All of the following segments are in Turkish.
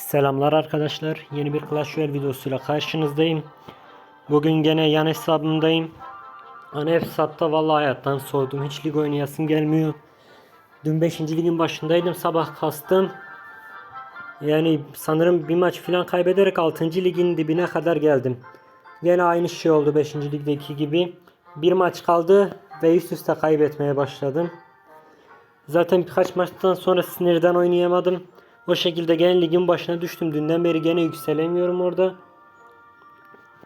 Selamlar arkadaşlar. Yeni bir Clash Royale videosuyla karşınızdayım. Bugün gene yan hesabımdayım. Ana hesapta vallahi hayattan soğudum. Hiç lig oynayasım gelmiyor. Dün 5. ligin başındaydım. Sabah kastım. Yani sanırım bir maç falan kaybederek 6. ligin dibine kadar geldim. Gene aynı şey oldu 5. ligdeki gibi. Bir maç kaldı ve üst üste kaybetmeye başladım. Zaten birkaç maçtan sonra sinirden oynayamadım. O şekilde gene ligin başına düştüm. Dünden beri gene yükselemiyorum orada.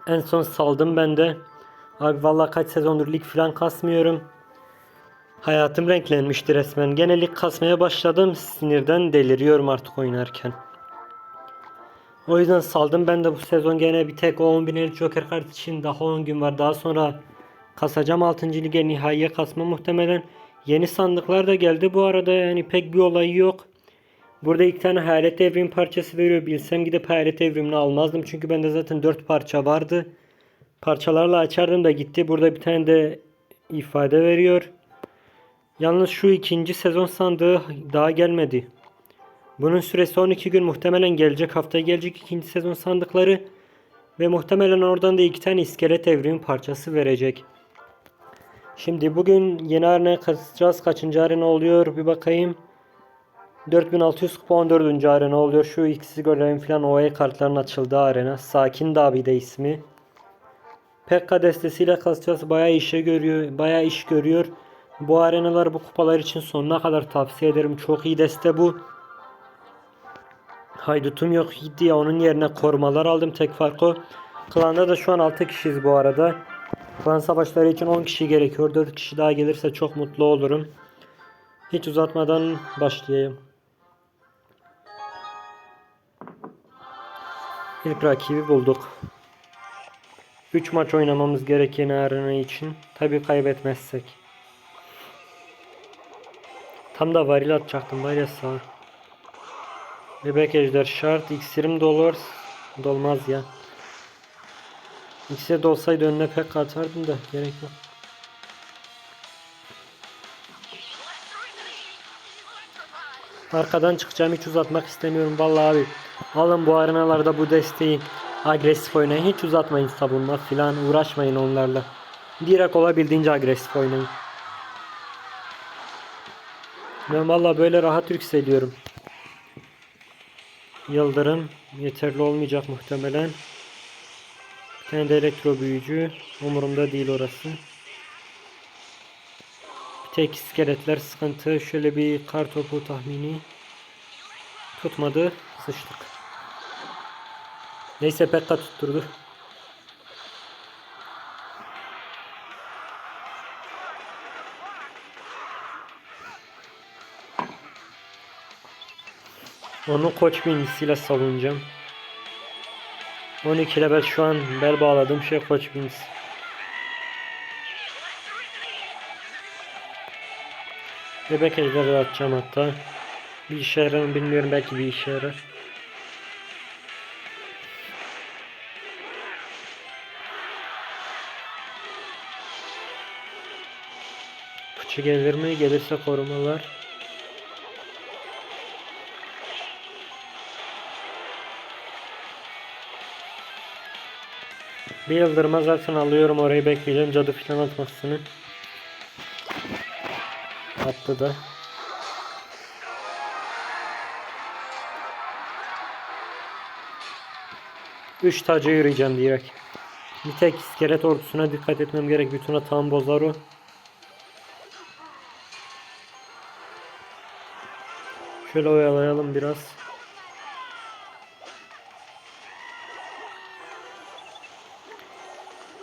En son saldım ben de. Abi vallahi kaç sezondur lig falan kasmıyorum. Hayatım renklenmişti resmen. Gene lig kasmaya başladım. Sinirden deliriyorum artık oynarken. O yüzden saldım ben de bu sezon gene bir tek o 10 binlik Joker kart için daha 10 gün var. Daha sonra kasacağım 6. lige nihaiye kasma muhtemelen. Yeni sandıklar da geldi bu arada yani pek bir olayı yok. Burada ilk tane hayalet evrim parçası veriyor. Bilsem gidip hayalet evrimini almazdım. Çünkü bende zaten 4 parça vardı. Parçalarla açardım da gitti. Burada bir tane de ifade veriyor. Yalnız şu ikinci sezon sandığı daha gelmedi. Bunun süresi 12 gün muhtemelen gelecek hafta gelecek ikinci sezon sandıkları. Ve muhtemelen oradan da iki tane iskelet evrimi parçası verecek. Şimdi bugün yeni arenaya katılacağız. Kaçıncı arena oluyor bir bakayım. 4600 kupa 14. arena oluyor. Şu ikisi görelim falan OE kartların açıldığı arena. Sakin Dabi de ismi. Pekka destesiyle kasacağız. Bayağı işe görüyor. Bayağı iş görüyor. Bu arenalar bu kupalar için sonuna kadar tavsiye ederim. Çok iyi deste bu. Haydutum yok ya onun yerine korumalar aldım tek farkı. Klanda da şu an 6 kişiyiz bu arada. Klan savaşları için 10 kişi gerekiyor. 4 kişi daha gelirse çok mutlu olurum. Hiç uzatmadan başlayayım. İlk rakibi bulduk. 3 maç oynamamız gereken arena için. Tabi kaybetmezsek. Tam da varil atacaktım var ya sağ. Bebek ejder şart. İksirim dolar. Dolmaz ya. İksir de olsaydı önüne pek atardım da gerek yok. Arkadan çıkacağım hiç uzatmak istemiyorum vallahi abi. Alın bu arenalarda bu desteği agresif oynayın. Hiç uzatmayın savunma filan uğraşmayın onlarla. Direkt olabildiğince agresif oynayın. Ben vallahi böyle rahat yükseliyorum. Yıldırım yeterli olmayacak muhtemelen. Bir tane de elektro büyücü. Umurumda değil orası. Bir tek iskeletler sıkıntı. Şöyle bir kar topu tahmini. Tutmadı. Sıçtık. Neyse Pekka tutturdu. Onu koç bilgisiyle savunacağım. 12 level şu an bel bağladığım şey koç bilgisi. Bebek ejderi atacağım hatta. Bir işe yarar mı bilmiyorum belki bir işe yarar. Fıçı gelir mi? Gelirse korumalar. Bir yıldırma zaten alıyorum orayı bekleyeceğim cadı filan atmasını. Attı da. Üç taca yürüyeceğim direkt. Bir tek iskelet ordusuna dikkat etmem gerek. Bütün atağım bozar o. Şöyle oyalayalım biraz.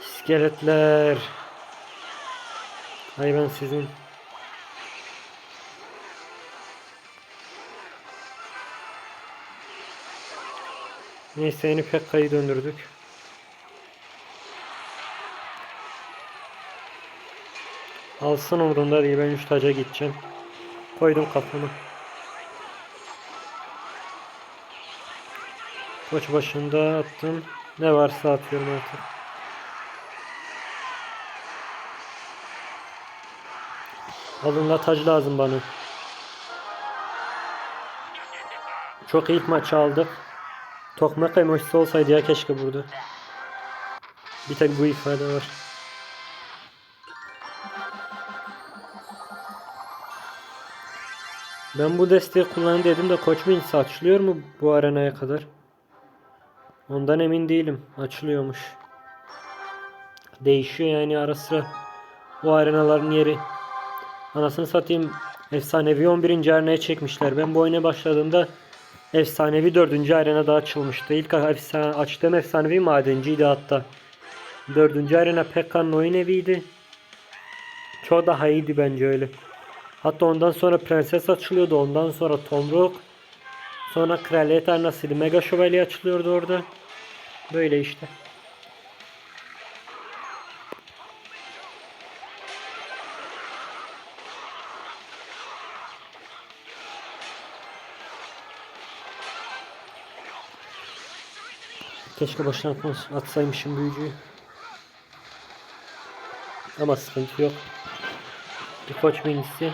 İskeletler. Hay ben sizin. Neyse yeni Pekka'yı döndürdük. Alsın umurumda değil ben 3 taca gideceğim. Koydum kafamı. Koç başında attım. Ne varsa atıyorum artık. Alınla tac lazım bana. Çok ilk maçı aldık. Tokmak emojisi olsaydı ya keşke burada. Bir tek bu ifade var. Ben bu desteği kullan dedim de Koç Minsi açılıyor mu bu arenaya kadar? Ondan emin değilim. Açılıyormuş. Değişiyor yani ara sıra. Bu arenaların yeri. Anasını satayım. Efsanevi 11. arenaya çekmişler. Ben bu oyuna başladığımda efsanevi 4. arenada açılmıştı. İlk açtığım efsanevi madenciydi hatta. 4. arena Pekka'nın oyun eviydi. Çok daha iyiydi bence öyle. Hatta ondan sonra prenses açılıyordu. Ondan sonra tomruk. Sonra kraliyet arenasıydı. Mega şövalye açılıyordu orada. Böyle işte. Keşke baştan atsaymışım büyücüyü. Ama sıkıntı yok. Bir koç bilgisi.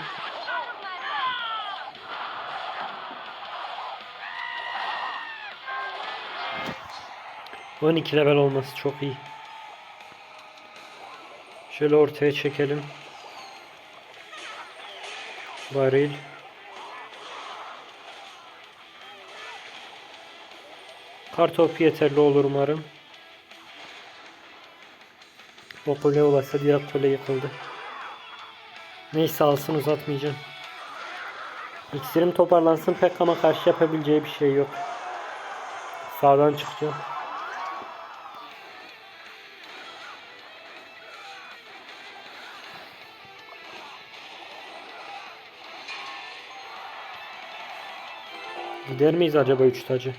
On iki level olması çok iyi. Şöyle ortaya çekelim. Varil. Kartopu yeterli olur umarım. O kule ulaşsa diğer kule yıkıldı. Neyse alsın uzatmayacağım. İksirim toparlansın pek ama karşı yapabileceği bir şey yok. Sağdan çıkacağım. Gider miyiz acaba üç tacı?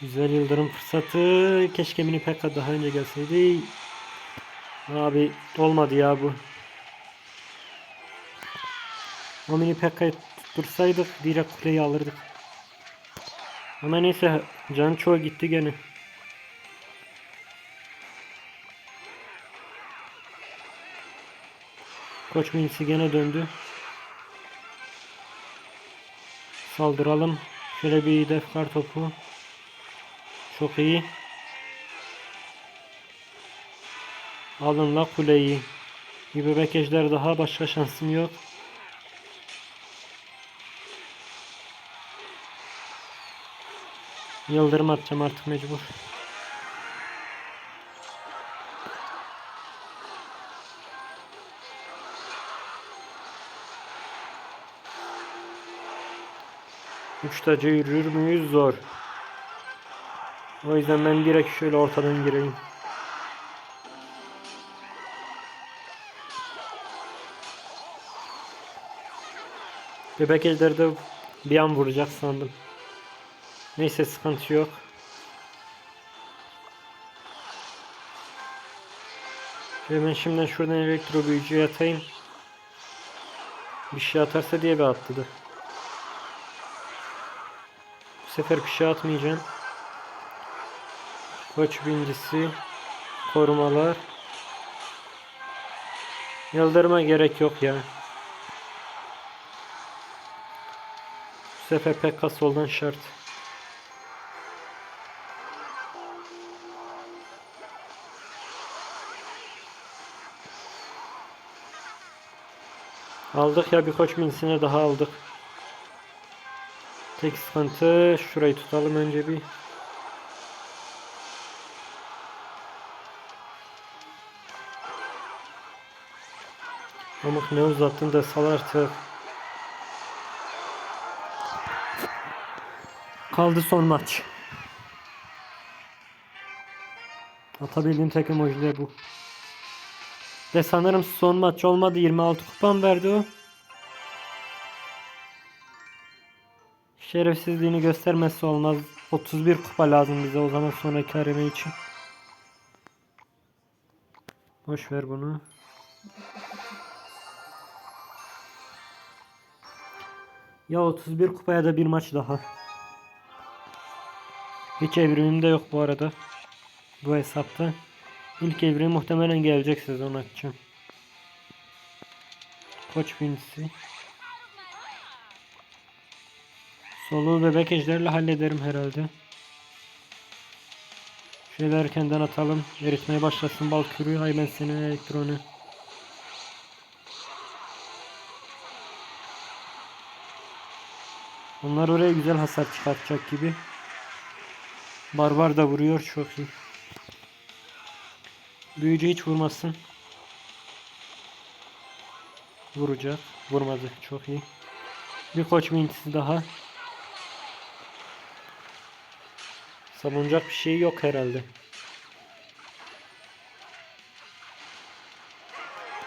Güzel yıldırım fırsatı. Keşke mini pekka daha önce gelseydi. Abi olmadı ya bu. O mini pekka'yı tuttursaydık direkt kuleyi alırdık. Ama neyse can çoğu gitti gene. Koç minisi gene döndü. Saldıralım. Şöyle bir defkar topu. Çok iyi. Alın la kuleyi. Bir bebek daha başka şansım yok. Yıldırım atacağım artık mecbur. Üç tacı yürür müyüz? Zor. O yüzden ben direkt şöyle ortadan gireyim. Bebek ejderi de bir an vuracak sandım. Neyse sıkıntı yok. Ben şimdiden şuradan elektro büyücüye atayım. Bir şey atarsa diye bir atladı. Bu sefer bir şey atmayacağım. Koç bincisi. Korumalar. Yıldırıma gerek yok ya. Bu sefer Pekka soldan şart. Aldık ya bir koç minisine daha aldık. Tek sıkıntı şurayı tutalım önce bir. Pamuk ne uzattın da sal artık. Kaldı son maç. Atabildiğim tek emoji bu. Ve sanırım son maç olmadı. 26 kupam verdi o. Şerefsizliğini göstermesi olmaz. 31 kupa lazım bize o zaman sonraki areme için. Boş ver bunu. Ya 31 kupaya da bir maç daha. Hiç evrimim de yok bu arada. Bu hesapta. İlk evrim muhtemelen gelecek sezon açacağım. Koç binisi. Solu bebek ejderle hallederim herhalde. Şöyle erkenden atalım. Eritmeye başlasın bal kürü. Ay ben senin elektronu. Onlar oraya güzel hasar çıkartacak gibi. Barbar da vuruyor çok iyi. Büyücü hiç vurmasın. Vuracak. Vurmadı. Çok iyi. Bir koç mintisi daha. Savunacak bir şey yok herhalde.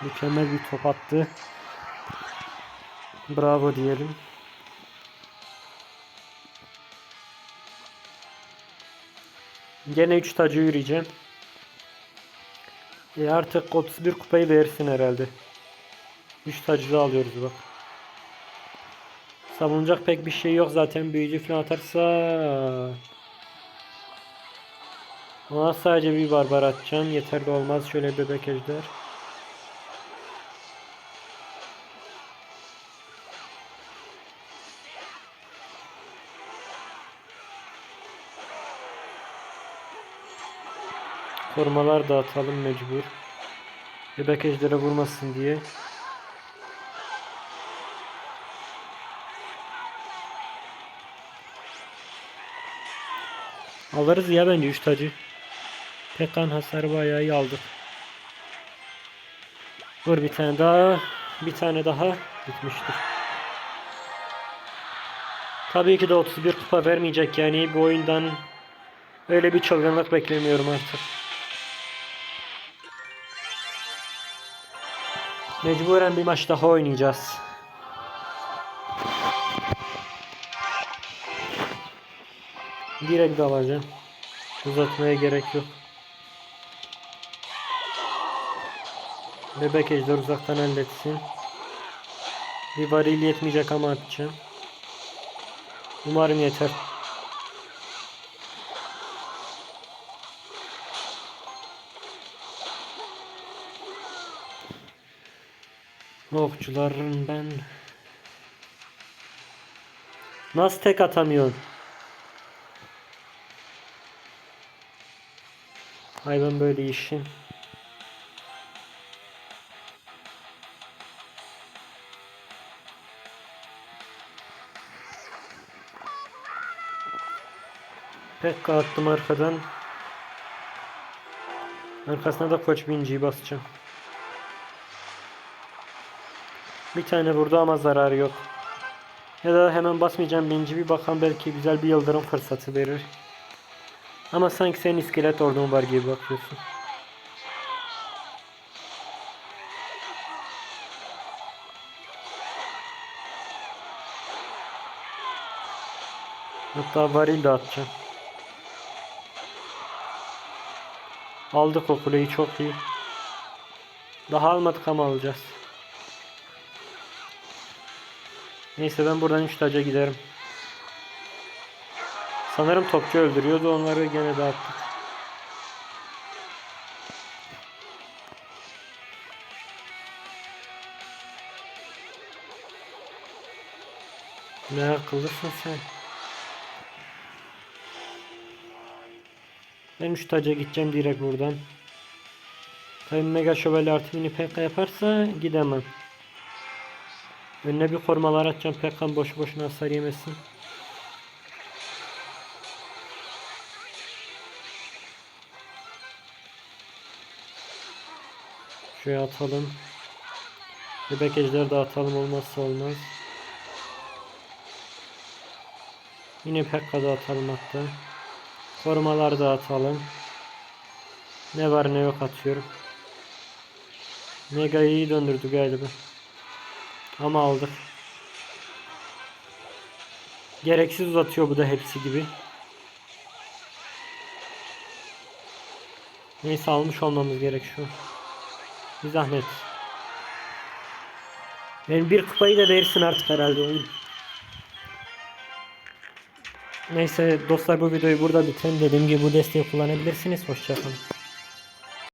Mükemmel bir top attı. Bravo diyelim. Gene 3 tacı yürüyeceğim. E artık 31 kupayı verirsin herhalde. 3 tacı da alıyoruz bak. Savunacak pek bir şey yok zaten büyücü falan atarsa. Ona sadece bir barbar atacağım. Yeterli olmaz. Şöyle bebek ejder. Korumalar da atalım mecbur. Bebek vurmasın diye. Alırız ya bence 3 tacı. Pekan hasarı bayağı iyi aldık. Vur bir tane daha. Bir tane daha bitmiştir. Tabii ki de 31 kupa vermeyecek yani bu oyundan öyle bir çılgınlık beklemiyorum artık. Mecburen bir maç daha oynayacağız. Direkt alacağım. Uzatmaya gerek yok. Bebek ejder uzaktan halletsin. Bir varil yetmeyecek ama atacağım. Umarım yeter. Okçuların ben Nasıl tek atamıyorsun? Ay ben böyle işin. Pekka attım arkadan. Arkasına da koç binciyi basacağım. Bir tane vurdu ama zararı yok. Ya da hemen basmayacağım binci bir bakan belki güzel bir yıldırım fırsatı verir. Ama sanki senin iskelet ordun var gibi bakıyorsun. Hatta varil de atacağım. Aldık o kuleyi çok iyi. Daha almadık ama alacağız. Neyse ben buradan 3 taca giderim. Sanırım topçu öldürüyordu onları gene dağıttık. Ne akıllısın sen. Ben 3 taca gideceğim direkt buradan. Tabii Mega Şövalye artı mini PK yaparsa gidemem. Önüne bir korumalar atacağım. Pekkan boşu boşuna hasar yemesin. Şuraya atalım. Bebek ejder de atalım olmazsa olmaz. Yine Pekka da atalım hatta. Korumalar da atalım. Ne var ne yok atıyorum. Mega'yı iyi döndürdü galiba. Ama aldık. Gereksiz uzatıyor bu da hepsi gibi. Neyse almış olmamız gerek şu. Bir zahmet. Benim bir kupayı da verirsin artık herhalde oyun. Neyse dostlar bu videoyu burada bitirelim. Dediğim gibi bu desteği kullanabilirsiniz. Hoşçakalın.